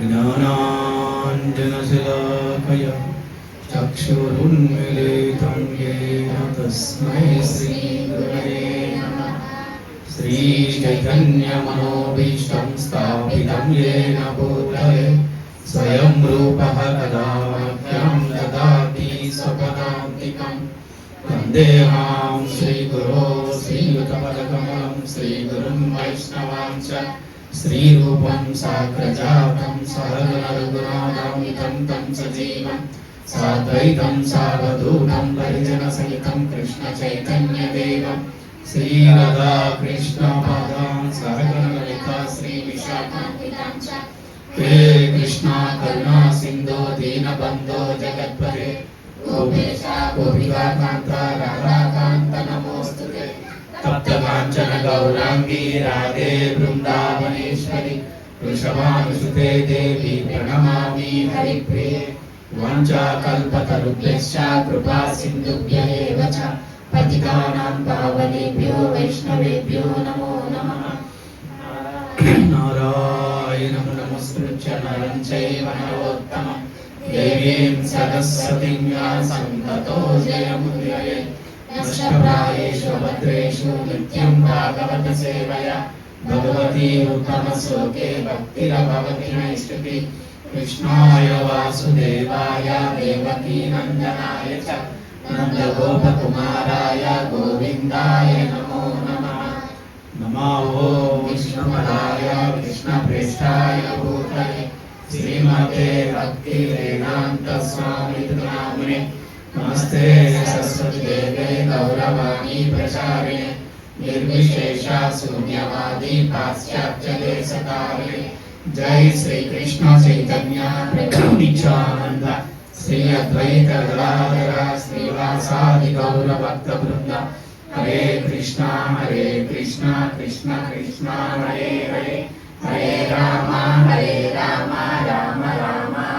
ज्ञानाञ्जनशलाकया चक्षुरुन्मिलितं येन तस्मै श्रीगुरवे श्रीचैतन्यमनोभीष्टं स्थापितं येन भूतले स्वयं रूपः कदा मह्यं ददाति स्वपदान्तिकम् वन्देहां श्रीगुरो, श्रीयुतपदकमलं, श्रीगुरुं वैष्णवां च। श्रीरूपं साग्रजातं सहगणरघुनाथामितं तं सजीवं साद्वैतं सावधूतं परिजनसहितं कृष्णचैतन्यदेवं श्रीरदा कृष्णपादां सहगणललिता श्रीविशाखान्वितां च हे कृष्णा करुणा सिन्धो दीनबन्धो जगत्पते गोपेशा गोपिका कान्ता गौराङ्गी राधे वृन्दावनेश्वरि वृषभानुसुते देवी प्रणमामि हरिप्रिये वाञ्छाकल्पतरुभ्यश्च कृपा सिन्धुभ्य एव च पतितानां पावनेभ्यो वैष्णवेभ्यो नमो नमः नारायणं नमस्कृत्य नरं चैव नरोत्तमम् देवीं सरस्वतीं व्यासं ततो जयमुदीरये नष्टप्रायेषु भद्रेषु नित्यं भागवतसेवया भगवती उत्तमश्लोके भक्तिरभवति नैष्टि कृष्णाय वासुदेवाय देवकी नन्दनाय च नन्दगोपकुमाराय गोविन्दाय नमो नमः नमो विष्णुपदाय कृष्णप्रेष्ठाय भूतले श्रीमते भक्ति वेदांत स्वामी नामिने नमस्ते सरस्वती देवे गौरवाणी प्रचारिणे निर्विशेषा शून्यवादी पाश्चात्य देशकारिणे जय श्री कृष्ण चैतन्य प्रभु नित्यानंद श्री अद्वैत गदाधर श्रीवासादि गौर भक्त वृंद हरे कृष्णा हरे कृष्णा कृष्ण कृष्णा हरे हरे हरे राम हरे राम राम राम हरे हरे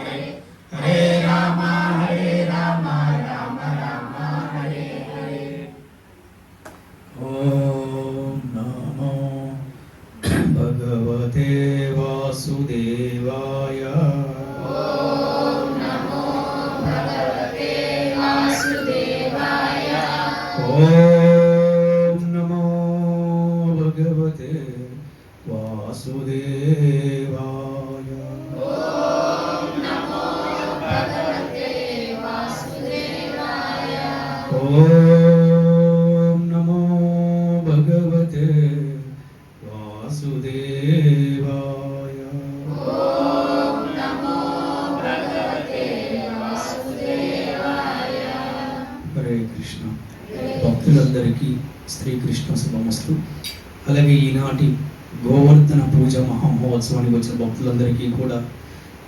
అందరికీ కూడా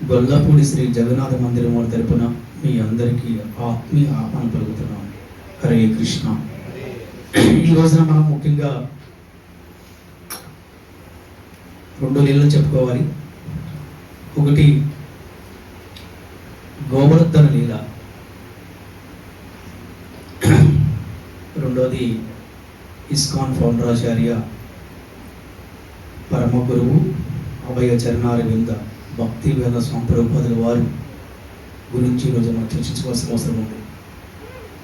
గొల్లపూడి శ్రీ జగన్నాథ మందిరం వారి తరపున మీ అందరికీ ఆత్మీయ ఆహ్వానం పలుకుతున్నాం. హరే కృష్ణ. ఈ రోజున మనం ముఖ్యంగా రెండు నీళ్ళు చెప్పుకోవాలి. ఒకటి గోవర్ధన లీల. రెండోది ఇస్కాన్ ఫౌండరాచార్య పరమ గురువు అభయ చరణారవింద భక్తి వేద స్వామి వారు గురించి ఈరోజు మనం చర్చించవలసిన అవసరం ఉంది.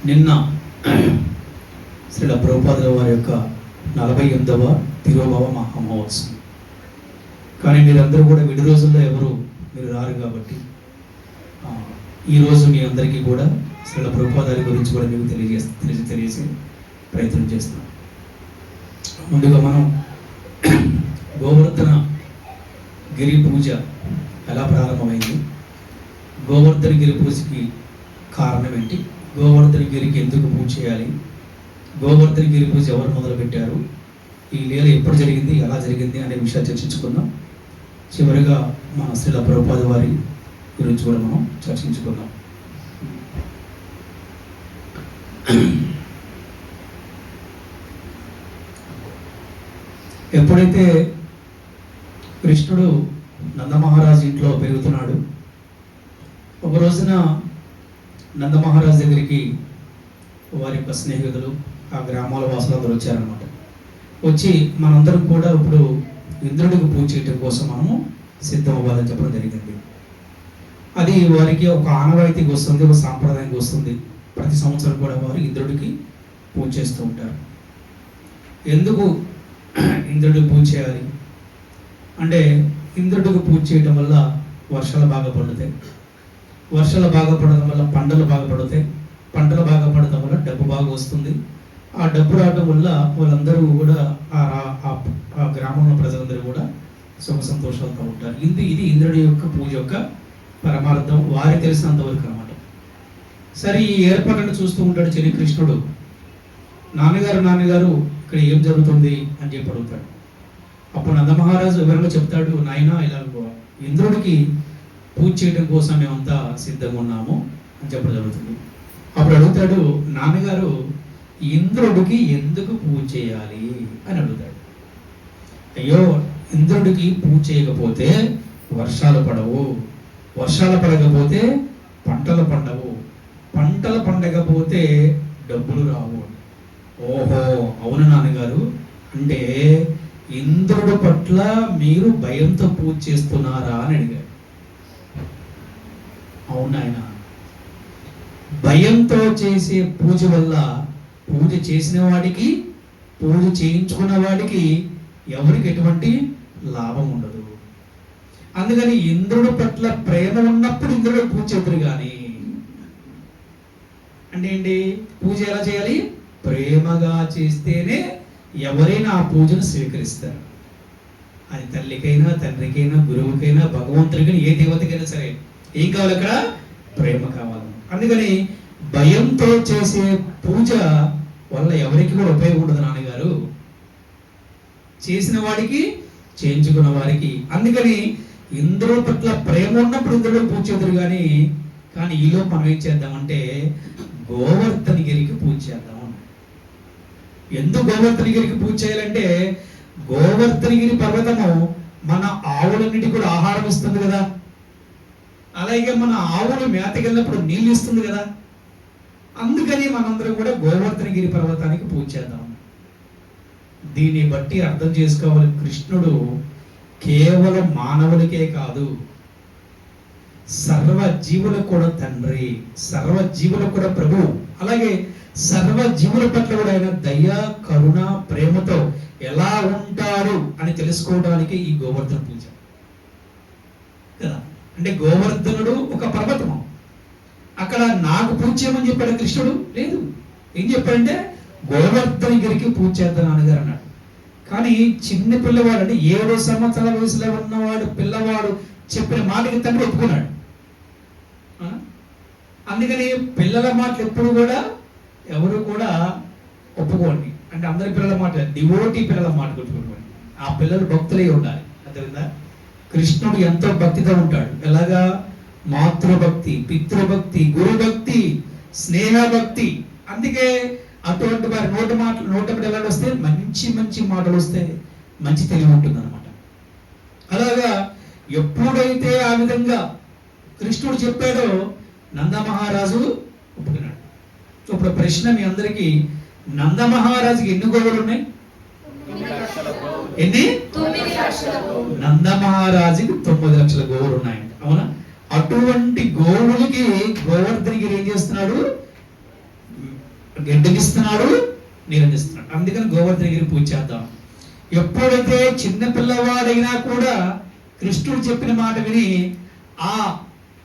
నిన్న శ్రీల ప్రభుపాదుల వారి యొక్క నలభై ఎనిమిదవ తిరోభవ మహామహోత్సవం. కానీ మీరందరూ కూడా విడి రోజుల్లో ఎవరు మీరు రారు కాబట్టి ఈరోజు మీ అందరికీ కూడా శ్రీల ప్రభుపాదాల గురించి కూడా మీకు తెలియజేసి తెలియ తెలియజే ప్రయత్నం చేస్తాం ముందుగా మనం గోవర్ధన గిరి పూజ ఎలా ప్రారంభమైంది? గోవర్ధన గిరి పూజకి కారణం ఏంటి? గోవర్ధన గిరికి ఎందుకు పూజ చేయాలి? గోవర్ధన గిరి పూజ ఎవరు మొదలుపెట్టారు? ఈ లీల ఎప్పుడు జరిగింది? ఎలా జరిగింది? అనే విషయాలు చర్చించుకుందాం. చివరిగా మన శ్రీల ప్రభుపాద వారి గురించి కూడా మనం చర్చించుకుందాం. ఎప్పుడైతే కృష్ణుడు నందమహారాజు ఇంట్లో పెరుగుతున్నాడు. ఒక రోజున నందమహారాజు దగ్గరికి వారి యొక్క స్నేహితులు ఆ గ్రామాల వాసులందరూ వచ్చారనమాట వచ్చి మనందరం కూడా ఇప్పుడు ఇంద్రుడికి పూజ చేయటం కోసం మనము సిద్ధం అవ్వాలని చెప్పడం జరిగింది. అది వారికి ఒక ఆనవాయితీకి వస్తుంది ఒక సాంప్రదాయానికి వస్తుంది. ప్రతి సంవత్సరం కూడా వారు ఇంద్రుడికి పూజ చేస్తూ ఉంటారు. ఎందుకు ఇంద్రుడికి పూజ చేయాలి? అంటే ఇంద్రుడికి పూజ చేయడం వల్ల వర్షాలు బాగా పడుతాయి. వర్షాలు బాగా పడడం వల్ల పంటలు బాగా పడతాయి. పంటలు బాగా పడడం వల్ల డబ్బు బాగా వస్తుంది. ఆ డబ్బు రావడం వల్ల వాళ్ళందరూ కూడా ఆ రా- ఆ- ఆ గ్రామంలో ప్రజలందరూ కూడా సుఖ సంతోషాలతో ఉంటారు. ఇది ఇది ఇంద్రుడి యొక్క పూజ యొక్క పరమార్థం. వారికి తెలిసినంత వరకు అనమాట సరే ఈ ఏర్పాట్లను చూస్తూ ఉంటాడు శ్రీకృష్ణుడు కృష్ణుడు. నాన్నగారు నాన్నగారు ఇక్కడ ఏం జరుగుతుంది అని చెప్పి అడుగుతాడు. అప్పుడు నందమహారాజు వివరంగా చెప్తాడు నాయన ఇలా ఇంద్రుడికి పూజ చేయడం కోసం మేమంతా సిద్ధంగా ఉన్నాము అని చెప్పడం జరుగుతుంది. అప్పుడు అడుగుతాడు నాన్నగారు ఇంద్రుడికి ఎందుకు పూజ చేయాలి? అని అడుగుతాడు. అయ్యో ఇంద్రుడికి పూజ చేయకపోతే వర్షాలు పడవు. వర్షాలు పడకపోతే పంటలు పండవు. పంటలు పండకపోతే డబ్బులు రావు. ఓహో అవును నాన్నగారు. అంటే ఇంద్రుడు పట్ల మీరు భయంతో పూజ చేస్తున్నారా అని అడిగాడు. అవునాయన భయంతో చేసే పూజ వల్ల పూజ చేసిన వాడికి పూజ చేయించుకున్న వాడికి ఎవరికి ఎటువంటి లాభం ఉండదు. అందుకని ఇంద్రుడు పట్ల ప్రేమ ఉన్నప్పుడు ఇంద్రుడు పూజ చెబుతారు కానీ అంటే ఏంటి? పూజ ఎలా చేయాలి? ప్రేమగా చేస్తేనే ఎవరైనా ఆ పూజను స్వీకరిస్తారు. అది తల్లికైనా తండ్రికైనా గురువుకైనా భగవంతుడికైనా ఏ దేవతకైనా సరే. ఏం కావాలి అక్కడ? ప్రేమ కావాలి. అందుకని భయంతో చేసే పూజ వల్ల ఎవరికి కూడా ఉపయోగం ఉండదు నాన్నగారు. చేసిన వాడికి చేయించుకున్న వారికి. అందుకని ఇంద్రుడి పట్ల ప్రేమ ఉన్నప్పుడు ఇంద్రుడు పూజ చేద్దరు కానీ కానీ ఈలో మనం ఏం చేద్దామంటే గోవర్ధనగిరికి పూజ చేద్దాం. ఎందుకు గోవర్ధనగిరికి పూజ చేయాలంటే గోవర్ధనగిరి పర్వతము మన ఆవులన్నిటి కూడా ఆహారం ఇస్తుంది కదా. అలాగే మన ఆవులు మేతకెళ్ళినప్పుడు నీళ్ళు ఇస్తుంది కదా. అందుకని మనందరం కూడా గోవర్ధనగిరి పర్వతానికి పూజ చేద్దాం. దీన్ని బట్టి అర్థం చేసుకోవాలి. కృష్ణుడు కేవలం మానవులకే కాదు సర్వ జీవులకు కూడా తండ్రి సర్వ జీవులకు కూడా ప్రభు. అలాగే సర్వ జీవుల పట్ల కూడా ఆయన దయ కరుణ ప్రేమతో ఎలా ఉంటారు అని తెలుసుకోవడానికి ఈ గోవర్ధన పూజ కదా? అంటే గోవర్ధనుడు ఒక పర్వతము. అక్కడ నాకు పూజ చేయమని చెప్పాడు కృష్ణుడు? లేదు. ఏం చెప్పాడంటే గోవర్ధనగిరికి పూజ చేద్దాం నాన్నగారు అన్నాడు. కానీ చిన్న పిల్లవాడు అంటే ఏడు సంవత్సరాల వయసులో ఉన్నవాడు పిల్లవాడు చెప్పిన మాటకి తండ్రి ఒప్పుకున్నాడు. ఆ? అందుకని పిల్లల మాటలు ఎప్పుడు కూడా ఎవరు కూడా ఒప్పుకోండి. అంటే అందరి పిల్లల మాట డివోటీ పిల్లల మాట గుర్తుపెట్టుకోండి. ఆ పిల్లలు భక్తులై ఉండాలి. అర్థమైందా? కృష్ణుడు ఎంతో భక్తితో ఉంటాడు. ఎలాగా? మాతృభక్తి పితృభక్తి గురుభక్తి స్నేహభక్తి. అందుకే అటువంటి వారి నోటి మాటలు నోటి ఎలా వస్తే మంచి మంచి మాటలు వస్తే మంచి తెలివి ఉంటుంది అనమాట అలాగా? ఎప్పుడైతే ఆ విధంగా కృష్ణుడు చెప్పాడో నందమహారాజు ఒప్పుకున్నాడు. ఇప్పుడు ప్రశ్న మీ అందరికీ నందమహారాజుకి ఎన్ని గోవులు ఉన్నాయి ఎన్ని? తొమ్మిది మహారాజుకి తొమ్మిది లక్షల గోవులు ఉన్నాయండి అవునా? అటువంటి గోవులకి గోవర్ధనగిరి ఏం చేస్తున్నాడు? గడ్డగిస్తున్నాడు నీరందిస్తున్నాడు అందుకని గోవర్ధనగిరి పూజ చేద్దాం. ఎప్పుడైతే చిన్న పిల్లవాడైనా కూడా కృష్ణుడు చెప్పిన మాట విని ఆ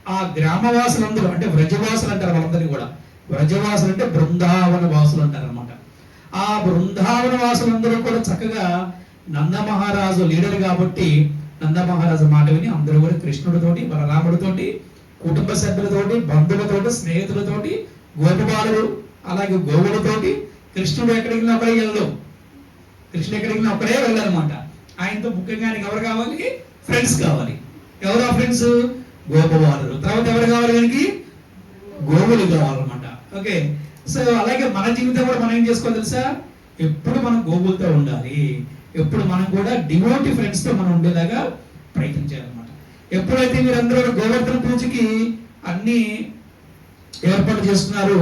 ఆ గ్రామవాసులందరూ అంటే వ్రజవాసులు అంటారు వాళ్ళందరినీ కూడా వ్రజవాసులు అంటే బృందావన వాసులు అంటారు అనమాట ఆ బృందావన వాసులందరూ కూడా చక్కగా నందమహారాజు లీడర్ కాబట్టి నందమహారాజు మాట విని అందరూ కూడా కృష్ణుడితోటి బలరాముడితోటి కుటుంబ సభ్యులతోటి బంధువులతోటి స్నేహితులతోటి గోపబాలుడు అలాగే గోవులతోటి కృష్ణుడు ఎక్కడికి ఒకరే వెళ్ళడు. కృష్ణుడు ఎక్కడికి ఒకరే వెళ్ళాలన్నమాట ఆయనతో ముఖ్యంగా ఆయనకి ఎవరు కావాలి? ఫ్రెండ్స్ కావాలి. ఎవరు ఆ ఫ్రెండ్స్ గోపబాలుడు. తర్వాత ఎవరు కావాలి ఆయనకి? గోవులు కావాలి. ఓకే. సో అలాగే మన జీవితం కూడా మనం ఏం చేసుకోవాలి తెలుసా? ఎప్పుడు మనం గోగులతో ఉండాలి. ఎప్పుడు మనం కూడా డివోటి ఫ్రెండ్స్తో మనం ఉండేలాగా ప్రయత్నం చేయాలన్నమాట. ఎప్పుడైతే మీరు అందరూ గోవర్ధన పూజకి అన్ని ఏర్పాటు చేస్తున్నారు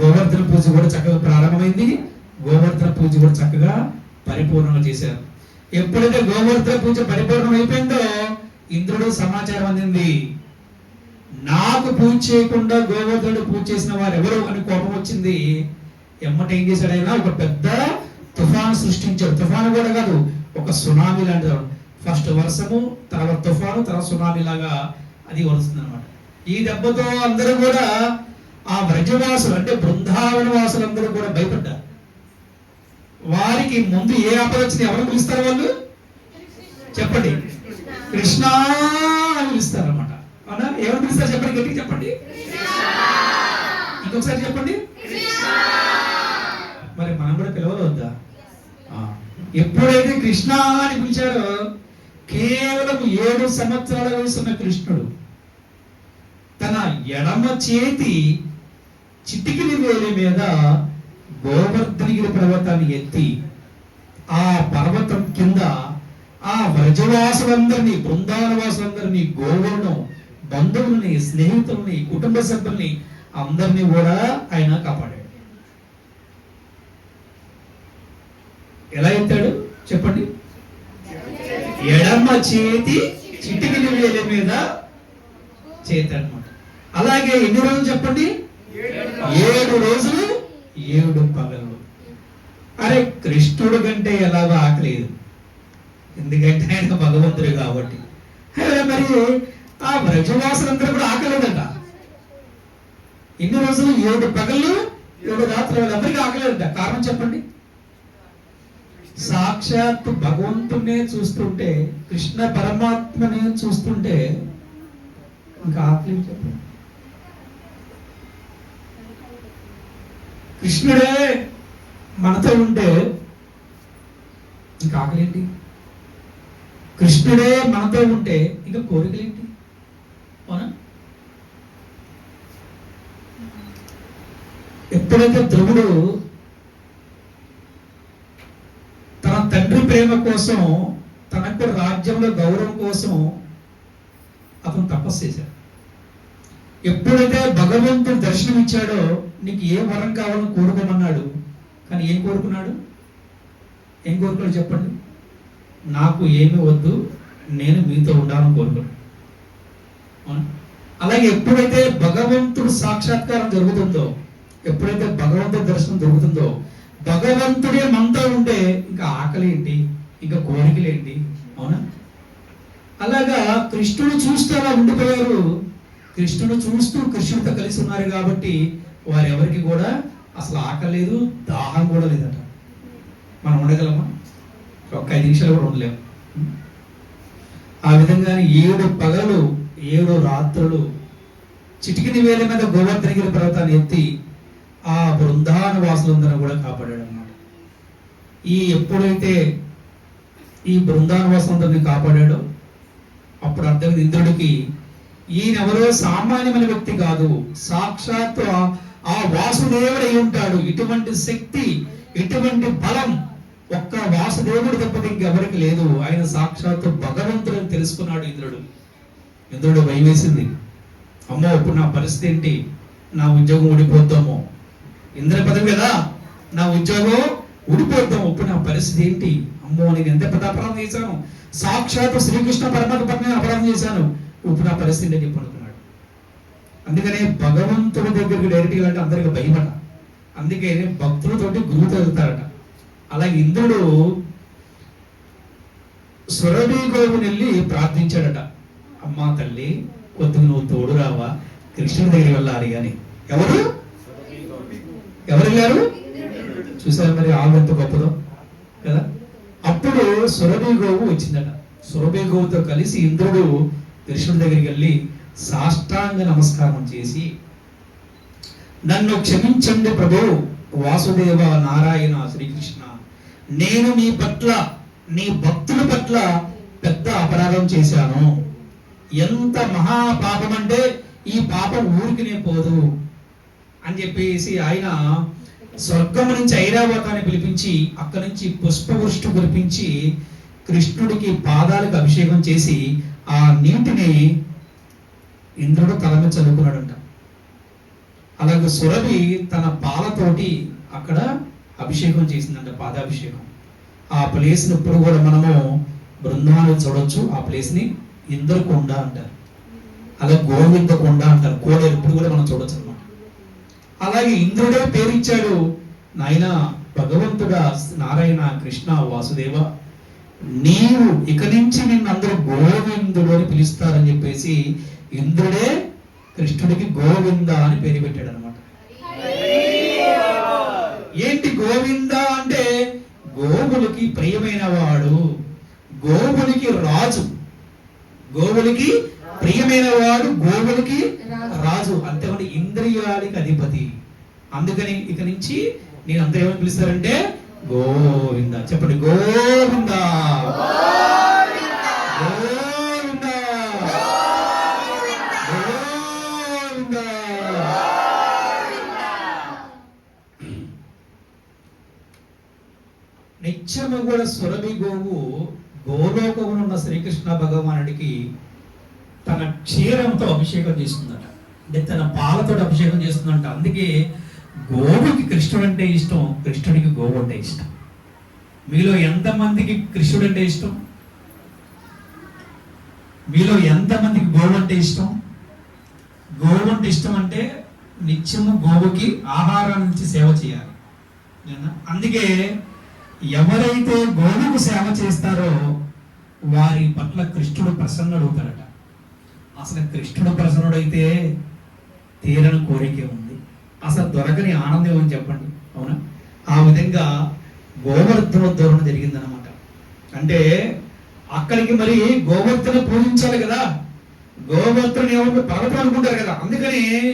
గోవర్ధన పూజ కూడా చక్కగా ప్రారంభమైంది. గోవర్ధన పూజ కూడా చక్కగా పరిపూర్ణంగా చేశారు. ఎప్పుడైతే గోవర్ధన పూజ పరిపూర్ణం అయిపోయిందో ఇంద్రుడు సమాచారం అందింది. నాకు పూజ చేయకుండా గోవర్ధనుడు పూజ చేసిన వారు ఎవరు అని కోపం వచ్చింది. ఎమ్మట ఏం చేశాడు ఆయన ఒక పెద్ద తుఫాను సృష్టించాడు. తుఫాను కూడా కాదు ఒక సునామీ లాంటిది. ఫస్ట్ వర్షము తర్వాత తుఫాను తర్వాత సునామీ లాగా అది వరుస్తుంది అనమాట ఈ దెబ్బతో అందరూ కూడా ఆ వ్రజవాసులు అంటే బృందావన వాసులందరూ కూడా భయపడ్డారు. వారికి ముందు ఏ ఆపద వచ్చింది ఎవరు పిలుస్తారు వాళ్ళు? చెప్పండి. కృష్ణ అని పిలుస్తారు అవునా? ఎవరు పిలుస్తారు చెప్పండి? గట్టిగా చెప్పండి. ఇంకొకసారి చెప్పండి. మరి మనం కూడా పిలవవద్దా వద్దా ఎప్పుడైతే కృష్ణ అని పిలిచారో కేవలం ఏడు సంవత్సరాల వయసున్న కృష్ణుడు. తన ఎడమ చేతి చిటికిలి వేలి మీద గోవర్ధనగిరి పర్వతాన్ని ఎత్తి ఆ పర్వతం కింద ఆ వ్రజవాసులందరినీ బృందావనవాసులందరినీ గోవర్ణం బంధువుల్ని స్నేహితుల్ని కుటుంబ సభ్యుల్ని అందరినీ కూడా ఆయన కాపాడాడు. ఎలా ఎత్తాడు? చెప్పండి. ఎడమ చేతి చిటికిలి వేలి మీద చేతి అనమాట అలాగే ఎన్ని రోజులు చెప్పండి? ఏడు రోజులు ఏడు పగలు అరే కృష్ణుడు కంటే ఎలాగో ఆకలేదు ఎందుకంటే ఆయన భగవంతుడు కాబట్టి. మరి ఆ బ్రజవాసులందరూ కూడా ఆకలేదంట. ఎన్ని రోజులు ఏడు పగళ్ళు ఏడు రాత్రులు వాళ్ళందరికీ ఆకలేదంట. కారణం చెప్పండి. సాక్షాత్ భగవంతునే చూస్తుంటే కృష్ణ పరమాత్మనే చూస్తుంటే ఇంకా ఆకలి చెప్పండి. కృష్ణుడే మనతో ఉంటే ఇంకా ఆకలేంటి? కృష్ణుడే మనతో ఉంటే ఇంకా కోరికలేంటి? అవునా ఎప్పుడైతే ధ్రువుడు తన తండ్రి ప్రేమ కోసం తనకు రాజ్యంలో గౌరవం కోసం అతను తపస్సు చేశాడు. ఎప్పుడైతే భగవంతుడు దర్శనం ఇచ్చాడో నీకు ఏ వరం కావాలని కోరుకోమన్నాడు కానీ ఏం కోరుకున్నాడు? ఏం కోరుకున్నాడు చెప్పండి? నాకు ఏమి వద్దు నేను మీతో ఉండాలని కోరుకున్నాడు అలాగే ఎప్పుడైతే భగవంతుడు సాక్షాత్కారం జరుగుతుందో ఎప్పుడైతే భగవంతుడి దర్శనం జరుగుతుందో భగవంతుడే మనతో ఉంటే ఇంకా ఆకలి ఏంటి ఇంకా కోరికలు ఏంటి అవునా? అలాగా కృష్ణుడు చూస్తూ అలా ఉండిపోయారు. కృష్ణుడు చూస్తూ కృష్ణుడితో కలిసి ఉన్నారు కాబట్టి వారెవరికి కూడా అసలు ఆకలి లేదు దాహం కూడా లేదట. మనం ఉండగలమా? ఒక్క ఐదు నిమిషాలు కూడా ఉండలేము. ఆ విధంగానే ఏడు పగలు ఏడు రాత్రులు చిటికిని వేల మీద గోవర్ధనగిరి పర్వతాన్ని ఎత్తి ఆ బృందాన వాసులందరూ కూడా కాపాడాడు అన్నమాట ఈ ఎప్పుడైతే ఈ బృందాన వాసులందరినీ కాపాడాడో అప్పుడు అర్థమైంది ఇంద్రుడికి ఈయనెవరో సామాన్యమైన వ్యక్తి కాదు సాక్షాత్తు ఆ- వాసుదేవుడు వాసుదేవుడై ఉంటాడు. ఇటువంటి శక్తి ఇటువంటి బలం ఒక్క వాసుదేవుడు తప్ప ఇంకెవరికి లేదు. ఆయన సాక్షాత్తు భగవంతుడని తెలుసుకున్నాడు ఇంద్రుడు. ఎంతో భయం వేసింది. అమ్మో ఇప్పుడు నా పరిస్థితి ఏంటి? నా ఉద్యోగం ఊడిపోద్దామో. ఇంద్ర పదవి కదా? నా ఉద్యోగం ఊడిపోద్దాం ఇప్పుడు నా పరిస్థితి ఏంటి? అమ్మో నేను ఎంత పెద్ద అపరాధం చేశాను? సాక్షాత్తు శ్రీకృష్ణ పరమాత్మ పట్ల నేను అపరాధం చేశాను. ఇప్పుడు నా పరిస్థితి ఏంటి చెప్పి అనుకున్నాడు. అందుకనే భగవంతుడి దగ్గరికి డైరెక్ట్గా అంటే అందరికి భయమట. అందుకే భక్తులతోటి గురువుతో వెళ్తారట అలాగే ఇంద్రుడు సురభి గోవుని వెళ్ళి ప్రార్థించాడట. అమ్మా తల్లి కొద్దిగా నువ్వు తోడు రావా? కృష్ణుడి దగ్గరికి వెళ్ళాలి అని ఎవరు? ఎవరు వెళ్ళారు చూసారు మరి ఆవు ఎంత గొప్పదో? కదా? అప్పుడు సురభి గోవు వచ్చిందట. సురభి గోవుతో కలిసి ఇంద్రుడు కృష్ణుడి దగ్గరికి వెళ్ళి సాష్టాంగ నమస్కారం చేసి నన్ను క్షమించండి ప్రభు వాసుదేవ నారాయణ శ్రీకృష్ణ. నేను నీ పట్ల నీ భక్తుల పట్ల పెద్ద అపరాధం చేశాను. ఎంత మహాపాపం అంటే ఈ పాపం ఊరికినే పోదు అని చెప్పేసి ఆయన స్వర్గం నుంచి ఐరావతాన్ని పిలిపించి అక్కడి నుంచి పుష్పవృష్టి కురిపించి కృష్ణుడికి పాదాలకు అభిషేకం చేసి ఆ నీటిని ఇంద్రుడు తలమ చదువుకున్నాడంట అలాగే సురభి తన పాలతోటి అక్కడ అభిషేకం చేసిందంట పాదాభిషేకం. ఆ ప్లేస్ని ఇప్పుడు కూడా మనము బృందాన్ని చూడొచ్చు ఆ ప్లేస్ని. ఇందరు ఇంద్రకొండ అంటారు. అలా గోవింద కొండ అంటారు. కోడ ఎప్పుడు కూడా మనం చూడొచ్చు అనమాట అలాగే ఇంద్రుడే పేరిచ్చాడు. నాయన భగవంతుడా నారాయణ కృష్ణ వాసుదేవ నీవు ఇక నుంచి నిన్ను అందరూ గోవిందుడు అని పిలుస్తారని చెప్పేసి ఇంద్రుడే కృష్ణుడికి గోవింద అని పేరు పెట్టాడు అనమాట ఏంటి గోవింద అంటే గోవులకి ప్రియమైన వాడు గోవులకి రాజు. గోవులకి ప్రియమైన వాడు గోవులకి రాజు. అంతేమంటే ఇంద్రియాలకి అధిపతి. అందుకని ఇక నుంచి నేను అందరూ ఏమని పిలుస్తారంటే గోవింద. చెప్పండి గోవింద. గోవింద. గోవింద. నిత్యము కూడా సురభి గోవు గోలోకమున ఉన్న శ్రీకృష్ణ భగవానుడికి తన క్షీరంతో అభిషేకం చేస్తుందట. అంటే తన పాలతో అభిషేకం చేస్తుందంట. అందుకే గోవుకి కృష్ణుడు అంటే ఇష్టం కృష్ణుడికి గోవు అంటే ఇష్టం. మీలో ఎంతమందికి కృష్ణుడు అంటే ఇష్టం? మీలో ఎంతమందికి గోవు అంటే ఇష్టం? గోవు అంటే ఇష్టం అంటే నిత్యము గోవుకి ఆహారాన్ని సేవ చేయాలి. అందుకే ఎవరైతే గోవుకు సేవ చేస్తారో వారి పట్ల కృష్ణుడు ప్రసన్నుడవుతాడట. అసలు కృష్ణుడు ప్రసన్నుడైతే తీరని కోరిక ఉంది. అసలు దొరకని ఆనందం అని చెప్పండి. అవునా? ఆ విధంగా గోవర్ధనోద్ధరణ జరిగిందనమాట అంటే అక్కడికి మరి గోవర్ధన పూజించాలి కదా. గోవర్ధన ఏమో పర్వతం అనుకుంటారు కదా. అందుకని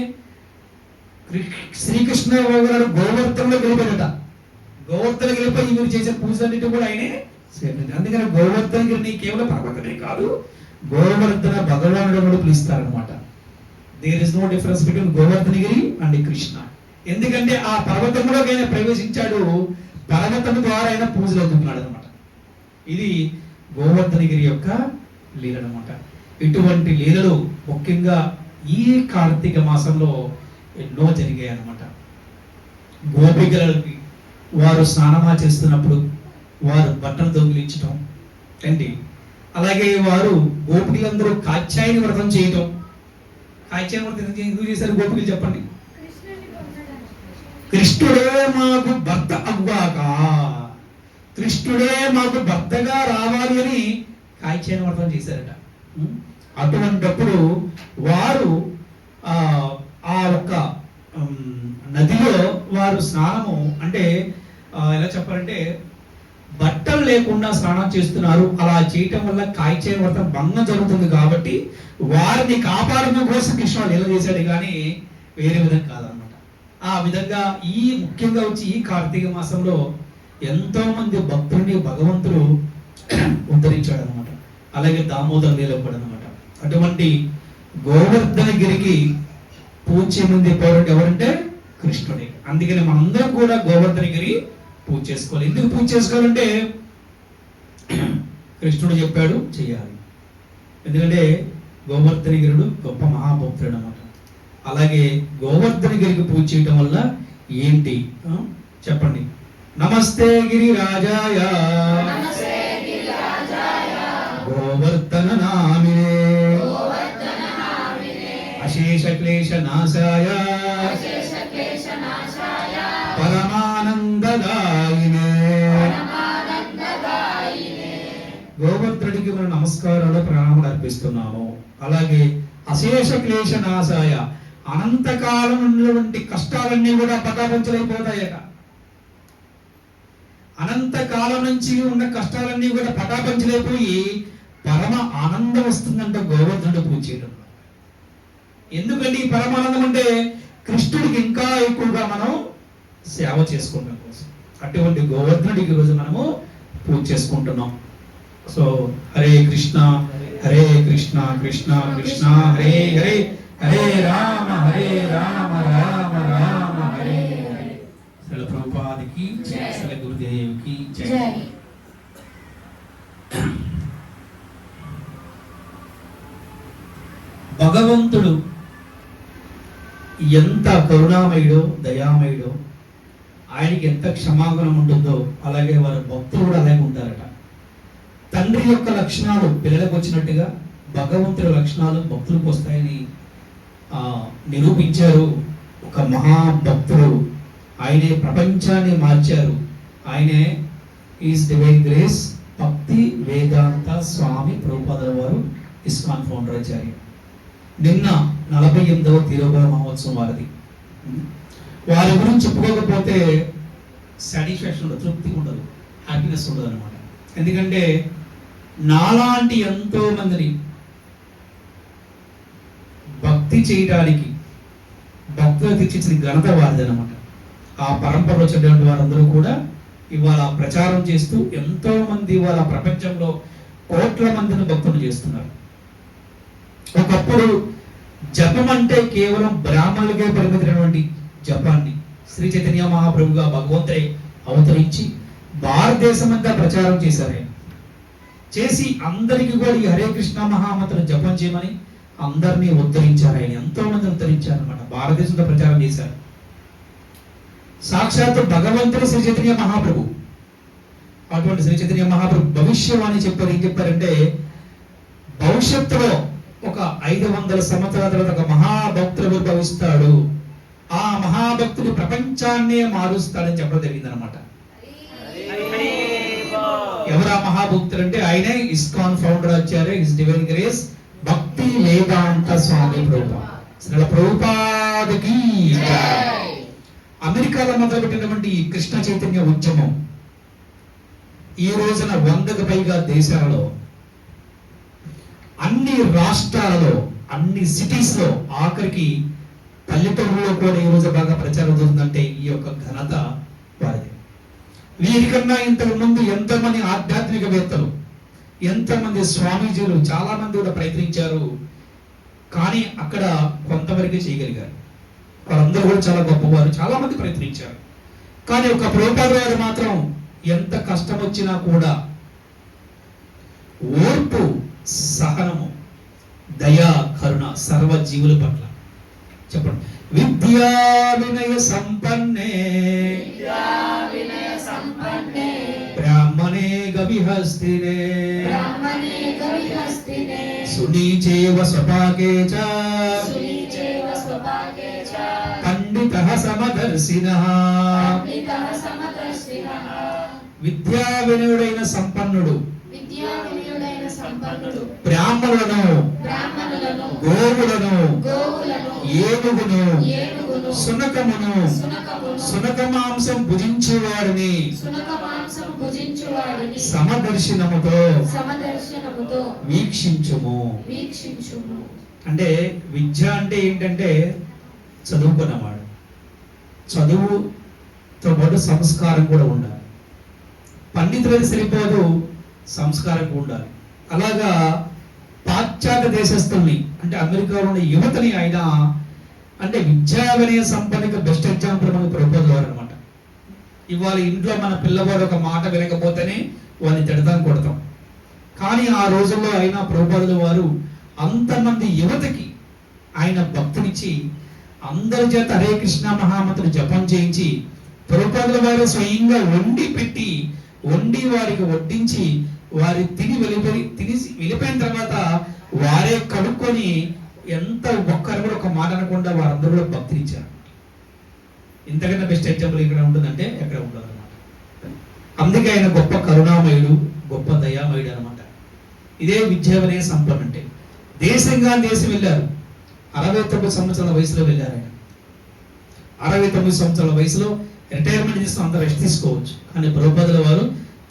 శ్రీకృష్ణ గోవర్ధనలో గెలిపారట గోవర్ధన గెలిపోయి మీరు చేసే పూజలన్నిటి కూడా ఆయనే స్వీకరించారు. అందుకని గోవర్ధనగిరిని కేవలం పర్వతమే కాదు గోవర్ధన భగవానుడు కూడా పిలుస్తారనమాట there is no difference between Govardhanagiri and Krishna. ఎందుకంటే ఆ పర్వతంలోకి ఆయన ప్రవేశించాడు పర్వతం ద్వారా ఆయన పూజలు అందుకున్నాడు అనమాట ఇది గోవర్ధనగిరి యొక్క లీల అనమాట ఇటువంటి లీలలు ముఖ్యంగా ఈ కార్తీక మాసంలో ఎన్నో జరిగాయి అనమాట గోపికలకి వారు స్నానమా చేస్తున్నప్పుడు వారు బట్టలు దొంగిలించటం ఏంటి అలాగే వారు గోపికలందరూ కాచ్యాయని వ్రతం చేయటం. కాచ్యాయని వ్రతం ఎందుకు- ఎందుకు చేశారు గోపికలు చెప్పండి. కృష్ణుడే మాకు భర్త అవ్వాక కృష్ణుడే మాకు భర్తగా రావాలి అని కాచ్యాయని వ్రతం చేశారట. ఉం? అటువంటప్పుడు వారు ఆ ఆ ఒక్క నదిలో వారు స్నానము అంటే ఎలా చెప్పాలంటే బట్టలు లేకుండా స్నానం చేస్తున్నారు. అలా చేయటం వల్ల కాయచే వ్రతం భంగం జరుగుతుంది కాబట్టి వారిని కాపాడడం కోసం కృష్ణుడు ఎలా చేశాడు. కానీ వేరే విధంగా కాదనమాట ఆ విధంగా ఈ ముఖ్యంగా వచ్చి ఈ కార్తీక మాసంలో ఎంతో మంది భక్తుల్ని భగవంతుడు ఉద్ధరించాడు అనమాట అలాగే దామోదర నీలపడు అనమాట అటువంటి గోవర్ధనగిరికి పూజ చేయమంది పౌరుడు ఎవరంటే కృష్ణుడే. అందుకని మనందరం కూడా గోవర్ధనగిరి పూజ చేసుకోవాలి. ఎందుకు పూజ చేసుకోవాలంటే కృష్ణుడు చెప్పాడు చేయాలి. ఎందుకంటే గోవర్ధనగిరుడు గొప్ప మహాభక్తుడు అనమాట అలాగే గోవర్ధనగిరికి పూజ చేయటం వల్ల ఏంటి? చెప్పండి. నమస్తే గిరి రాజాయ గోవర్ధన నామినే అశేష క్లేశ నాశాయ. నమస్కారాలు ప్రణామాలు అర్పిస్తున్నాము. అలాగే అశేష క్లేశ నాశాయ. అనంతకాలం ఉన్నటువంటి కష్టాలన్నీ కూడా పటాపంచలైపోతాయట అనంతకాలం నుంచి ఉన్న కష్టాలన్నీ కూడా పటాపంచలైపోయి పరమ ఆనందం వస్తుందంట గోవర్ధనుడు పూజ చేయడం ఎందుకంటే ఈ పరమానందం అంటే కృష్ణుడికి ఇంకా ఎక్కువగా మనం సేవ చేసుకుంటాం కోసం. అటువంటి గోవర్ధనుడికి ఈరోజు మనము పూజ చేసుకుంటున్నాం. సో హరే కృష్ణ హరే కృష్ణ కృష్ణ కృష్ణ హరే హరే హరే రామ హరే రామ రామ రామ హరే శ్రీల ప్రభుపాదికి శ్రీల గురుదేవ్కి జై. భగవంతుడు ఎంత కరుణామయుడో దయామయుడో ఆయనకి ఎంత క్షమాగుణం ఉంటుందో అలాగే వారి భక్తులు కూడా అలాగే ఉంటారట. తండ్రి యొక్క లక్షణాలు పిల్లలకు వచ్చినట్టుగా భగవంతుడి లక్షణాలు భక్తులకు వస్తాయని నిరూపించారు ఒక మహాభక్తుడు. ఆయనే ప్రపంచాన్ని మార్చారు. ఆయనే is divine grace Bhakti Vedanta స్వామి ప్రభుపాదుల వారు ఇస్కాన్ ఫౌండర్ ఆచార్య నిన్న నలభై ఎనిమిదవ తిరుమల మహోత్సవం వారిది. వారి గురించి చెప్పుకోకపోతే సాటిస్ఫాక్షన్ ఉండదు తృప్తి ఉండదు హ్యాపీనెస్ ఉండదు అనమాట ఎందుకంటే నాలాంటి ఎంతో మందిని భక్తి చేయడానికి భక్తులు తెచ్చిన ఘనత వారిది అనమాట ఆ పరంపరలో వచ్చినటువంటి వారందరూ కూడా ఇవాళ ప్రచారం చేస్తూ ఎంతో మంది ఇవాళ ప్రపంచంలో కోట్ల మందిని భక్తులు చేస్తున్నారు ఒకప్పుడు జపం అంటే కేవలం బ్రాహ్మణులకే పరిమితమైనటువంటి జపాన్ని శ్రీ చైతన్య మహాప్రభుగా భగవంతుడే అవతరించి భారతదేశం అంతా ప్రచారం చేశారు ఆయన. చేసి అందరికీ కూడా ఈ హరే కృష్ణ మహామంత్రం జపం చేయమని అందరినీ ఉద్ధరించారు. ఆయన ఎంతో మంది ఉద్ధరించారు అనమాట భారతదేశంలో ప్రచారం చేశారు. సాక్షాత్తు భగవంతుడు శ్రీ చైతన్య మహాప్రభు. అటువంటి శ్రీ చైతన్య మహాప్రభు భవిష్యవాణి చెప్పారు. ఏం చెప్పారంటే భవిష్యత్తులో ఒక ఐదు వందల సంవత్సరాల తర్వాత ఒక మహాభక్తుడు ఉద్భవిస్తాడు. ఆ మహాభక్తుడు ప్రపంచాన్నే మారుస్తాడని చెప్పడం జరిగిందనమాట ఎవరా మహాభక్తులు అంటే ఆయనే ఇస్కాన్ ఫౌండర్ వచ్చారు his divine grace Bhakti Vedanta Swami Prabhupa Srila ప్రభుపాదకి అమెరికాలో మొదలుపెట్టినటువంటి ఈ కృష్ణ చైతన్య ఉద్యమం ఈ రోజున వందకు పైగా దేశాలలో అన్ని రాష్ట్రాలలో అన్ని సిటీస్లో ఆఖరికి పల్లెటూరులో కూడా ఈ రోజు బాగా ప్రచారం జరుగుతుందంటే ఈ యొక్క ఘనత వారిది. వీరికన్నా ఇంతకు ముందు ఎంతమంది ఆధ్యాత్మికవేత్తలు ఎంతమంది స్వామీజీలు చాలా మంది కూడా ప్రయత్నించారు. కానీ అక్కడ కొంతవరకే చేయగలిగారు. వాళ్ళందరూ కూడా చాలా గొప్పవారు చాలామంది ప్రయత్నించారు. కానీ ఒక ప్రభుపాద గారు మాత్రం ఎంత కష్టం వచ్చినా కూడా ఓర్పు సహనము దయా కరుణ సర్వ జీవుల పట్ల. చెప్పండి. విద్యా వినయ సంపన్నే. బ్రాహ్మణే గవిహస్తినే. సునీచేవ స్వపాకే చ. పండితః సమదర్శినః. విద్యా వినయుడైన సంపన్నుడు. బ్రాహ్మణులను గోవులను ఏనుగును సునకమును సునక మాంసం భుజించేవాడిని సమదర్శనముతో వీక్షించుము. వీక్షించుము. అంటే విద్య అంటే ఏంటంటే చదువుకున్నవాడు. చదువుతో పాటు సంస్కారం కూడా ఉండాలి. పండితులది సరిపోదు సంస్కారం కూడా ఉండాలి. అలాగా పాశ్చాత్య దేశస్తుల్ని అంటే అమెరికాలో ఉన్న యువతని ఆయన అంటే విద్యా వినయ సంపన్నకి బెస్ట్ ఎగ్జాంపుల్ మనకు ప్రభుత్వం అనమాట ఇవాళ ఇంట్లో మన పిల్లవాడు ఒక మాట వినకపోతేనే వాళ్ళని తిడతాం కొడతాం. కానీ ఆ రోజుల్లో అయినా ప్రభుపాదుల వారు అంతమంది యువతకి ఆయన భక్తునిచ్చి అందరి చేత హరే కృష్ణ మహామంత్రులు జపం చేయించి ప్రభుపాదుల వారు స్వయంగా వండి పెట్టి వండి వారికి వడ్డించి వారి తిని వెళ్ళిపోయి తిని వెళ్ళిపోయిన తర్వాత వారే కడుక్కొని ఎంత ఒక్కరు కూడా ఒక మాట అనకుండా వారందరూ కూడా భక్తినిచ్చారు ఇంతకన్నా బెస్ట్ ఎగ్జాంపుల్ ఇక్కడ ఉంటుందంటే ఎక్కడ ఉండదు అనమాట అందుకే ఆయన గొప్ప కరుణామయుడు గొప్ప దయామయుడు అనమాట ఇదే విద్యావనే సంపన్న అంటే. దేశంగా దేశం వెళ్ళారు. అరవై తొమ్మిది సంవత్సరాల వయసులో వెళ్ళారు ఆయన. అరవై తొమ్మిది సంవత్సరాల వయసులో రిటైర్మెంట్ తీసుకుని అంత రెస్ట్ తీసుకోవచ్చు. కానీ ప్రభుపదుల వారు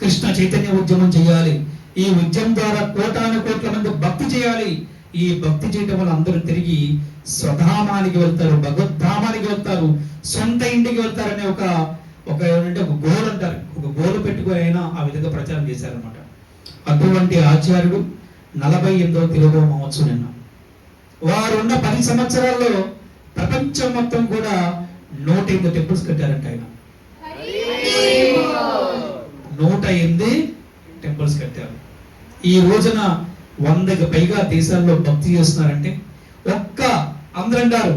కృష్ణ చైతన్య ఉద్యమం చేయాలి. ఈ ఉద్యమం ద్వారా కోటాను కోట్ల మంది భక్తి చేయాలి. ఈ భక్తి చేయటం వల్ల అందరూ తిరిగి స్వధామానికి వెళ్తారు భగవద్ధామానికి వెళ్తారు సొంత ఇంటికి వెళ్తారనే ఒక ఒక ఏమంటే ఒక గోల్ అంటారు. ఒక గోల్ పెట్టుకుని అయినా ఆ విధంగా ప్రచారం చేశారనమాట అటువంటి ఆచార్యుడు నలభై ఎనిమిదవ తెలుగు మహోత్సవం నిన్న. వారు ఉన్న పది సంవత్సరాల్లో ప్రపంచం మొత్తం కూడా నూట ఎనిమిది టెంపుల్స్ కట్టారంట ఆయన. నూట ఎనిమిది టెంపుల్స్ కట్టారు. ఈ రోజున వందకి పైగా దేశాల్లో భక్తి చేస్తున్నారంటే అందరూ అంటారు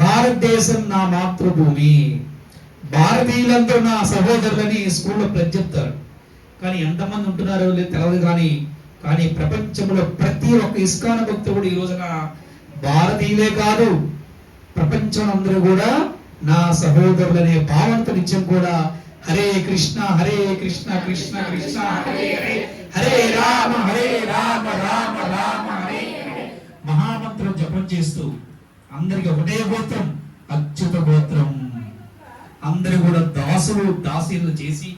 భారతదేశం నా మాతృభూమి భారతీయులందరూ నా సహోదరులని స్కూల్లో ప్లజ్ చెప్తారు కానీ ఎంతమంది ఉంటున్నారో లేదు తెలియదు కానీ కానీ ప్రపంచంలో ప్రతి ఒక్క ఇస్కాన భక్తుడు ఈ రోజున భారతీయులే కాదు ప్రపంచం అందరూ కూడా నా సహోదరులనే భావంతో నిత్యం కూడా హరే కృష్ణ హరే కృష్ణ కృష్ణ కృష్ణ హరే హరే. హరే రామ హరే రామ రామ రామ హరే మహామంత్రం జపం చేస్తూ అందరికి ఒకటే గోత్రం అచ్యుత గోత్రం. అందరు కూడా దాసులు దాసీలు చేసి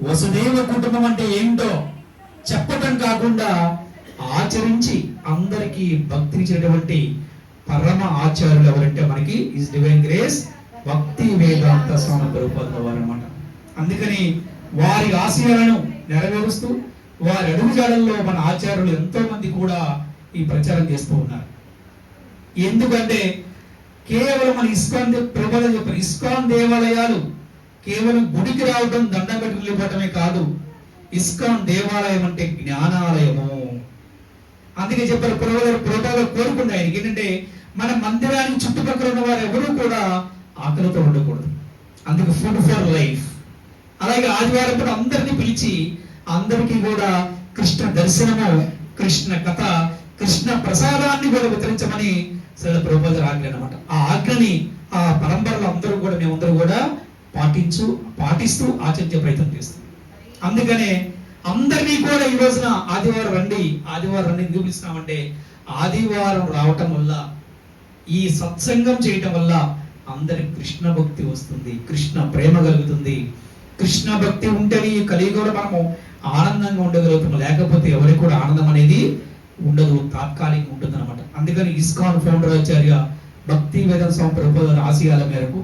వసుదేవ కుటుంబం అంటే ఏంటో చెప్పటం కాకుండా ఆచరించి అందరికీ భక్తినిచ్చినటువంటి పరమ ఆచార్యులు ఎవరంటే మనకి is divine grace Bhakti Vedanta స్వామి ప్రభుపాదుల వారు అనమాట అందుకని వారి ఆశయాలను నెరవేరుస్తూ వారి అడుగుజాడల్లో మన ఆచార్యులు ఎంతో మంది కూడా ఈ ప్రచారం చేస్తూ ఉన్నారు. ఎందుకంటే కేవలం మన ఇస్కాన్ దే- ప్రభుత్వం ఇస్కాన్ దేవాలయాలు కేవలం గుడికి రావడం దండం పెట్టుకుని వెళ్ళిపోవటమే కాదు ఇస్కాన్ దేవాలయం అంటే జ్ఞానాలయము. అందుకే చెప్పారు పురోగతి పురోగతి కోరుకుంది ఆయనకి. ఏంటంటే మన మందిరానికి చుట్టుపక్కల ఉన్న వారు ఎవరూ కూడా ఆకలితో ఉండకూడదు. అందుకే ఫుడ్ ఫర్ లైఫ్. అలాగే ఆదివారం కూడా అందరినీ పిలిచి అందరికీ కూడా కృష్ణ దర్శనము కృష్ణ కథ కృష్ణ ప్రసాదాన్ని కూడా వితరించమని శ్రీల ప్రభుత్వ ఆజ్ఞ అనమాట ఆ ఆజ్ఞని ఆ పరంపరలో అందరూ కూడా మేమందరూ కూడా పాటించు పాటిస్తూ ఆచరించే ప్రయత్నం చేస్తాం. అందుకనే అందరినీ కూడా ఈ రోజున ఆదివారం రండి ఆదివారం రండి ఎందుకు ఆదివారం రావటం వల్ల ఈ సత్సంగం చేయటం వల్ల అందరికి కృష్ణ భక్తి వస్తుంది కృష్ణ ప్రేమ కలుగుతుంది. కృష్ణ భక్తి ఉంటేనే ఈ కలియుగంలో మనము ఆనందంగా ఉండగలుగుతాము. లేకపోతే ఎవరికి కూడా ఆనందం అనేది ఉండదు. తాత్కాలిక ఉంటుంది అనమాట అందుకని ఇస్కాన్ ఫౌండర్ ఆచార్య భక్తి వేదం స్వామి ప్రభుత్వ ఆశయాల మేరకు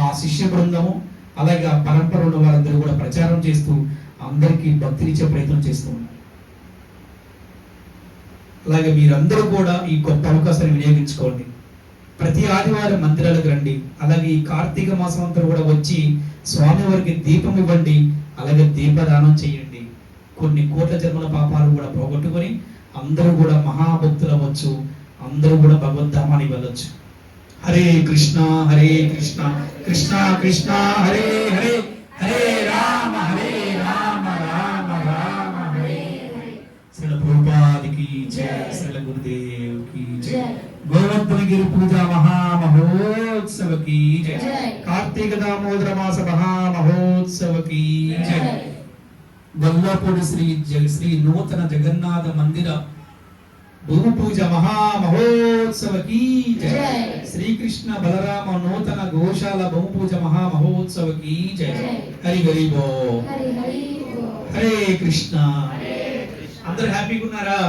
ఆ శిష్య బృందము అలాగే ఆ పరంపర ఉన్న వారందరూ కూడా ప్రచారం చేస్తూ అందరికీ భక్తినిచ్చే ప్రయత్నం చేస్తూ ఉన్నారు. అలాగే మీరందరూ కూడా ఈ గొప్ప అవకాశాన్ని వినియోగించుకోండి. ప్రతి ఆదివారం మందిరాలకు రండి. అలాగే ఈ కార్తీక మాసం అంతా కూడా వచ్చి స్వామివారికి దీపం ఇవ్వండి. అలాగే దీపదానం చేయండి. కొన్ని కోట్ల జన్మల పాపాలు కూడా పోగొట్టుకొని అందరూ కూడా మహాభక్తులు అవ్వచ్చు. అందరూ కూడా భగవద్ధామానికి వెళ్ళొచ్చు. హరే కృష్ణ హరే కృష్ణ. కృష్ణ కృష్ణ హరే హరే. హరే రామ హరే రామ రామ రామ హరే. శ్రీల ప్రభుపాదికి జయ. శ్రీల గురుదేవ్కి జయ. గోవర్ధనగిరి పూజ మహామహోత్సవకి జయ జై. కార్తీక దామోదర మాస మహామహోత్సవకి జయ జై. గొల్లపూడి శ్రీ జ- శ్రీ నూతన జగన్నాథ మందిర భూమి పూజ మహామహోత్సవకి జయ జై. శ్రీకృష్ణ బలరామ నూతన గోశాల భూమి పూజ మహామహోత్సవకి జయ జై. హరి హరి బో హరి హరి బోల్. హరే కృష్ణ అందరు హ్యాపీగా ఉన్నారా